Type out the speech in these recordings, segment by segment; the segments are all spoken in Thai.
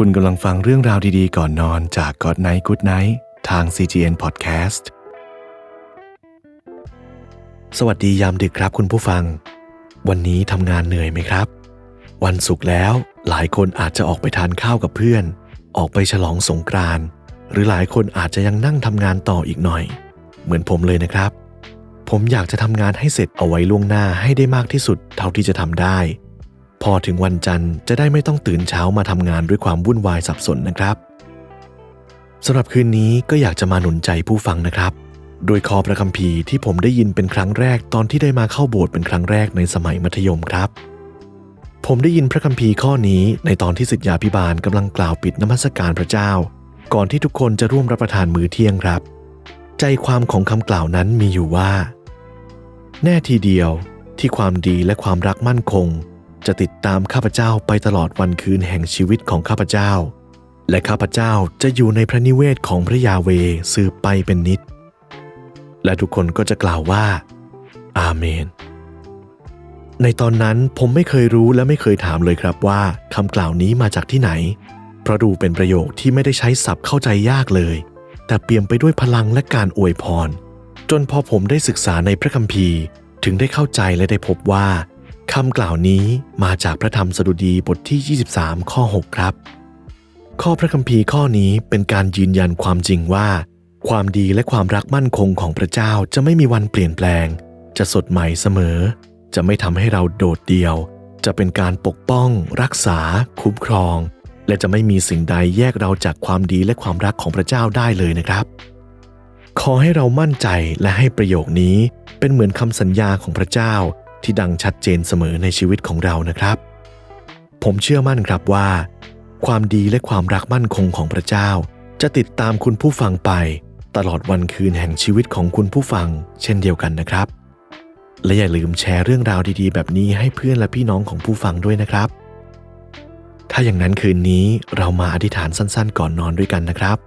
คุณกำลังฟังเรื่องราวดีๆ ก่อนนอนจาก God Night Good Night ทาง CGN Podcast สวัสดียามดึกครับคุณผู้ฟัง วันนี้ทำงานเหนื่อยไหมครับ วันศุกร์แล้วหลายคนอาจจะออกไปทานข้าวกับเพื่อน ออกไปฉลองสงกรานต์หรือหลายคนอาจจะยังนั่งทำงานต่ออีกหน่อย เหมือนผมเลยนะครับ ผมอยากจะทำงานให้เสร็จเอาไว้ล่วงหน้าให้ได้มากที่สุดเท่าที่จะทำได้ พอถึงวันจันทร์จะได้ไม่ต้องตื่นเช้ามาทำงานด้วยความวุ่นวายสับสนนะครับสำหรับคืนนี้ก็อยากจะมาหนุนใจผู้ฟังนะครับ โดยคอพระคัมภีร์ที่ผมได้ยินเป็นครั้งแรกตอนที่ได้มาเข้าโบสถ์เป็นครั้งแรกในสมัยมัธยมครับ ผมได้ยินพระคัมภีร์ข้อนี้ในตอนที่สิทธยาพิบาลกำลังกล่าวปิดนมัสการพระเจ้า ก่อนที่ทุกคนจะร่วมรับประทานมื้อเที่ยงครับ ใจความของคำกล่าวนั้นมีอยู่ว่า แน่ทีเดียวที่ความดีและความรักมั่นคง จะติดตามข้าพเจ้าไปตลอดวันคืนแห่งชีวิตของข้าพเจ้า และข้าพเจ้าจะอยู่ในพระนิเวศของพระยาเวสืบไปเป็นนิด และทุกคนก็จะกล่าวว่า อาเมน ในตอนนั้นผมไม่เคยรู้และไม่เคยถามเลยครับว่าคำกล่าวนี้มาจากที่ไหน เพราะดูเป็นประโยคที่ไม่ได้ใช้ศัพท์เข้าใจยากเลย แต่เปี่ยมไปด้วยพลังและการอวยพร จนพอผมได้ศึกษาในพระคัมภีร์ ถึงได้เข้าใจและได้พบว่า คำกล่าวนี้มาจากพระธรรมสดุดีบทที่ 23 ข้อ 6 ครับ ข้อพระคัมภีร์ข้อนี้เป็นการยืนยันความจริงว่า ความดีและความรักมั่นคงของพระเจ้าจะไม่มีวันเปลี่ยนแปลง จะสดใหม่เสมอ จะไม่ทำให้เราโดดเดี่ยว จะเป็นการปกป้อง รักษา คุ้มครอง และจะไม่มีสิ่งใดแยกเราจากความดีและความรักของพระเจ้าได้เลยนะครับ ขอให้เรามั่นใจและให้ประโยคนี้เป็นเหมือนคำสัญญาของพระเจ้า ที่ดังชัดเจนเสมอในชีวิตของเรานะครับ ผมเชื่อมั่นครับว่า ความดีและความรักมั่นคงของพระเจ้า จะติดตามคุณผู้ฟังไป ตลอดวันคืนแห่งชีวิตของคุณผู้ฟัง เช่นเดียวกันนะครับ และอย่าลืมแชร์เรื่องราวดีๆ แบบนี้ให้เพื่อนและพี่น้องของผู้ฟังด้วยนะครับ ถ้าอย่างนั้นคืนนี้เรามาอธิษฐานสั้นๆ ก่อนนอนด้วยกันนะครับ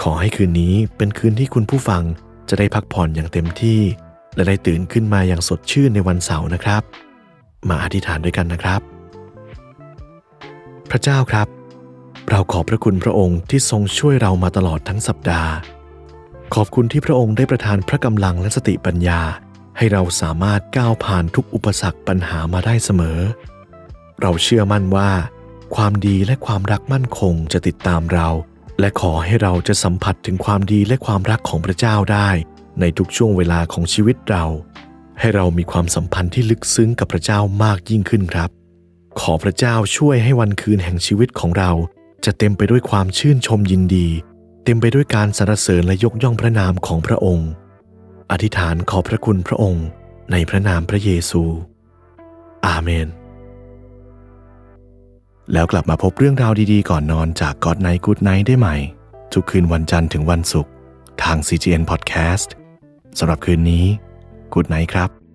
ขอให้คืนนี้เป็นคืนที่คุณผู้ฟังจะได้พักผ่อนอย่างเต็มที่ และได้ตื่นขึ้นมาอย่างสดชื่นในวันเสาร์นะครับ มาอธิษฐานด้วยกันนะครับ พระเจ้าครับ เราขอบพระคุณพระองค์ที่ทรงช่วยเรามาตลอดทั้งสัปดาห์ ขอบคุณที่พระองค์ได้ประทานพระกำลังและสติปัญญา ให้เราสามารถก้าวผ่านทุกอุปสรรคปัญหามาได้เสมอ เราเชื่อมั่นว่า ความดีและความรักมั่นคงจะติดตามเรา และขอให้เราจะสัมผัสถึงความดีและความรักของพระเจ้าได้ ในทุกช่วงเวลาของชีวิตเรา ให้เรามีความสัมพันธ์ที่ลึกซึ้งกับพระเจ้ามากยิ่งขึ้นครับ ขอพระเจ้าช่วยให้วันคืนแห่งชีวิตของเรา จะเต็มไปด้วยความชื่นชมยินดี เต็มไปด้วยการสรรเสริญและยกย่องพระนามของพระองค์ อธิษฐานขอพระคุณพระองค์ ในพระนามพระเยซู อาเมนแล้วกลับมาพบเรื่องราวดีๆ ก่อนนอนจาก God Night Good Night ได้ใหม่ ทุกคืนวันจันทร์ถึงวันศุกร์ทาง CGN Podcast สำหรับคืนนี้ Good Night ครับ